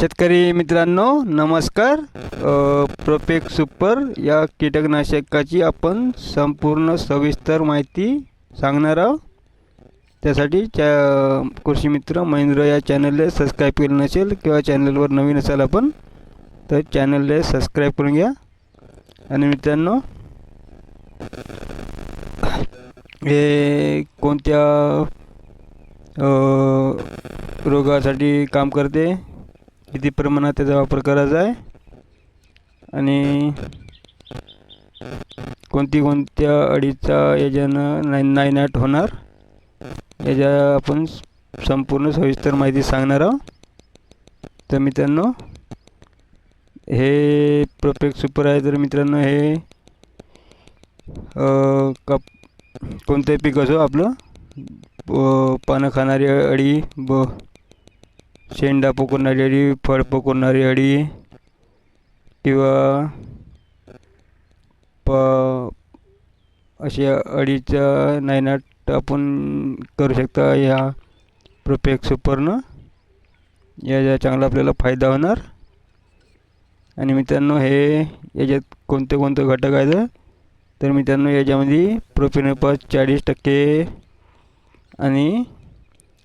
शेतकरी मित्रांनो नमस्कार. प्रोपेक सुपर या कीटकनाशकाची आपण संपूर्ण सविस्तर माहिती सांगणार आहोत. त्यासाठी च्या कृषी मित्र महेंद्र या चॅनलला सबस्क्राईब केलं नसेल किंवा चॅनलवर नवीन असाल आपण तर चॅनलला सबस्क्राईब करून घ्या. आणि मित्रांनो हे कोणत्या रोगासाठी काम करते? किती प्रमाणात त्याचा वापर करायचा आहे? आणि कोणती कोणत्या अडीचा याच्यानं नाही नायनाट होणार? याच्या आपण संपूर्ण सविस्तर माहिती सांगणार आहोत. तर मित्रांनो हे प्रोपेक्ट सुपर आहे. तर मित्रांनो हे कप कोणतंही पीक असो आपलं पानं खाणारी अळी ब शेंडा पकडणारी अळी फळ पकडणारी अळी किंवा प अशा अळीचा नायनाट आपण करू शकता. या प्रोपेक्स सुपरनं याचा चांगला आपल्याला फायदा होणार. आणि मित्रांनो हे याच्यात कोणते कोणते घटक आहेत? तर मित्रांनो याच्यामध्ये प्रोफिनपास चाळीस टक्के आणि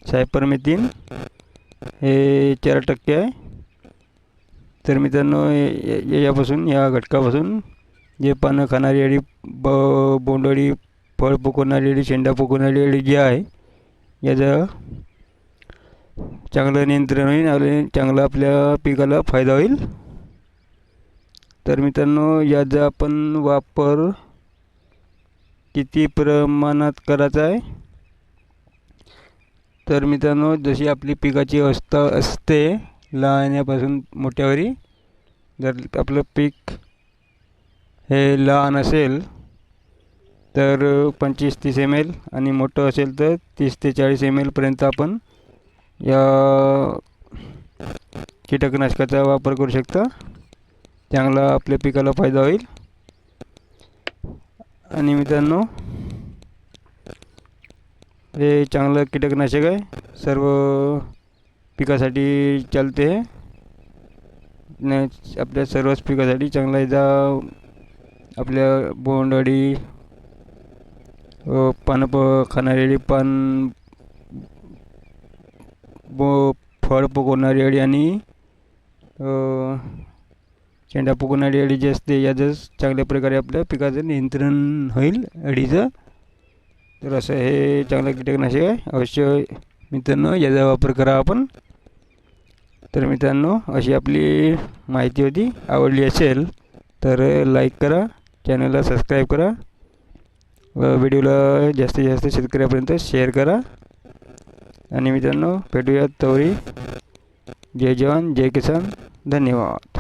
सायपरमेथिन हे चार टक्के आहे. तर मित्रांनो या- यापासून या घटकापासून जे पानं खाणारी अळी ब बोंडअळी फळ पोकवणारी अळी शेंडा पोकवणारी अळी जी आहे याचं चांगलं नियंत्रण होईल आणि चांगला आपल्या पिकाला फायदा होईल. तर मित्रांनो याचा आपण वापर किती प्रमाणात करायचा आहे? तर मित्रांनो जशी आपली पिकाची अवस्था असते लहान्यापासून मोठ्यावरी जर आपलं पीक हे लहान असेल तर पंचवीस तीस एम एल आणि मोठं असेल तर तीस ते चाळीस एम एलपर्यंत आपण या कीटकनाशकाचा वापर करू शकता. चांगला आपल्या पिकाला फायदा होईल. आणि मित्रांनो हे चांगलं कीटकनाशक आहे. सर्व पिकासाठी चालते. न आपल्या सर्वच पिकासाठी चांगला याचा आपल्या बोंडअळी अ, पानं प खाणारी अळी पान बो फळ पकवणारी अळी आणि शेंडा पकवणारी अळी जी असते याचं चांगल्या प्रकारे आपल्या पिकाचं नियंत्रण होईल अळीचं. तर असं हे चांगलं कीटकनाशक आहे. अवश्य मित्रांनो याचा वापर करा आपण. तर मित्रांनो अशी आपली माहिती होती आवडली असेल तर लाईक करा चॅनलला सबस्क्राईब करा व व्हिडिओला जास्तीत जास्त शेतकऱ्यापर्यंत शेअर करा. आणि मित्रांनो भेटूयात तवरी. जय जवान जय किसान धन्यवाद.